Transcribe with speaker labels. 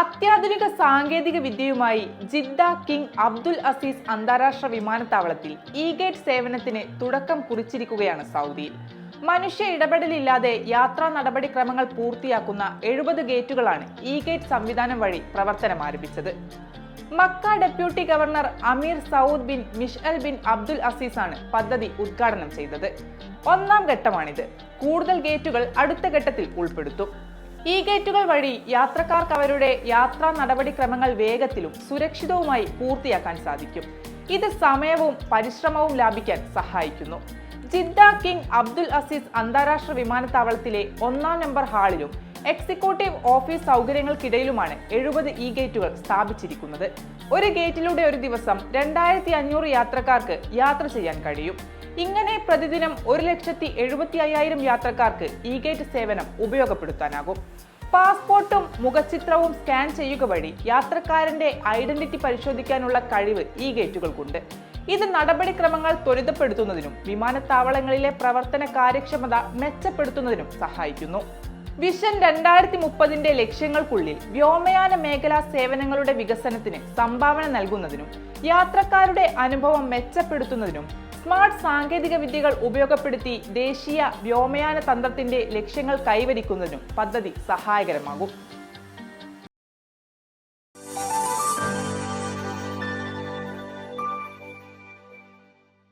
Speaker 1: അത്യാധുനിക സാങ്കേതിക വിദ്യയുമായി ജിദ്ദ കിങ് അബ്ദുൽ അസീസ് അന്താരാഷ്ട്ര വിമാനത്താവളത്തിൽ ഇ ഗേറ്റ് സേവനത്തിന് തുടക്കം കുറിച്ചിരിക്കുകയാണ് സൗദിയിൽ മനുഷ്യ ഇടപെടലില്ലാതെ യാത്രാ നടപടിക്രമങ്ങൾ പൂർത്തിയാക്കുന്ന എഴുപത് ഗേറ്റുകളാണ് ഇ ഗേറ്റ് സംവിധാനം വഴി പ്രവർത്തനം ആരംഭിച്ചത്. Makkah deputy governor Amir Saud bin Mishal bin Abdul അസീസാണ് പദ്ധതി ഉദ്ഘാടനം ചെയ്തത്. ഒന്നാം ഘട്ടമാണിത്. കൂടുതൽ ഗേറ്റുകൾ അടുത്ത ഘട്ടത്തിൽ ഉൾപ്പെടുത്തും. ഈ ഗേറ്റുകൾ വഴി യാത്രക്കാർക്ക് അവരുടെ യാത്രാ നടപടിക്രമങ്ങൾ വേഗത്തിലും സുരക്ഷിതവുമായി പൂർത്തിയാക്കാൻ സാധിക്കും. ഇത് സമയവും പരിശ്രമവും ലാഭിക്കാൻ സഹായിക്കുന്നു. ജിദ്ദ കിങ് അബ്ദുൽ അസീസ് അന്താരാഷ്ട്ര വിമാനത്താവളത്തിലെ ഒന്നാം നമ്പർ ഹാളിലും എക്സിക്യൂട്ടീവ് ഓഫീസ് സൗകര്യങ്ങൾക്കിടയിലുമാണ് എഴുപത് ഇ ഗേറ്റുകൾ സ്ഥാപിച്ചിരിക്കുന്നത്. ഒരു ഗേറ്റിലൂടെ ഒരു ദിവസം രണ്ടായിരത്തി അഞ്ഞൂറ് യാത്രക്കാർക്ക് യാത്ര ചെയ്യാൻ കഴിയും. ഇങ്ങനെ പ്രതിദിനം ഒരു ലക്ഷത്തി എഴുപത്തി അയ്യായിരം യാത്രക്കാർക്ക് ഇ ഗേറ്റ് സേവനം ഉപയോഗപ്പെടുത്താനാകും. പാസ്പോർട്ടും മുഖചിത്രവും സ്കാൻ ചെയ്യുക വഴി യാത്രക്കാരന്റെ ഐഡന്റിറ്റി പരിശോധിക്കാനുള്ള കഴിവ് ഈ ഗേറ്റുകൾക്കുണ്ട്. ഇത് നടപടിക്രമങ്ങൾ ത്വരിതപ്പെടുത്തുന്നതിനും വിമാനത്താവളങ്ങളിലെ പ്രവർത്തന കാര്യക്ഷമത മെച്ചപ്പെടുത്തുന്നതിനും സഹായിക്കുന്നു. വിഷൻ രണ്ടായിരത്തി മുപ്പതിന്റെ ലക്ഷ്യങ്ങൾക്കുള്ളിൽ വ്യോമയാന മേഖലാ സേവനങ്ങളുടെ വികസനത്തിന് സംഭാവന നൽകുന്നതിനും യാത്രക്കാരുടെ അനുഭവം മെച്ചപ്പെടുത്തുന്നതിനും സ്മാർട്ട് സാങ്കേതിക വിദ്യകൾ ഉപയോഗപ്പെടുത്തി ദേശീയ വ്യോമയാന തന്ത്രത്തിന്റെ ലക്ഷ്യങ്ങൾ കൈവരിക്കുന്നതിനും പദ്ധതി സഹായകരമാകും.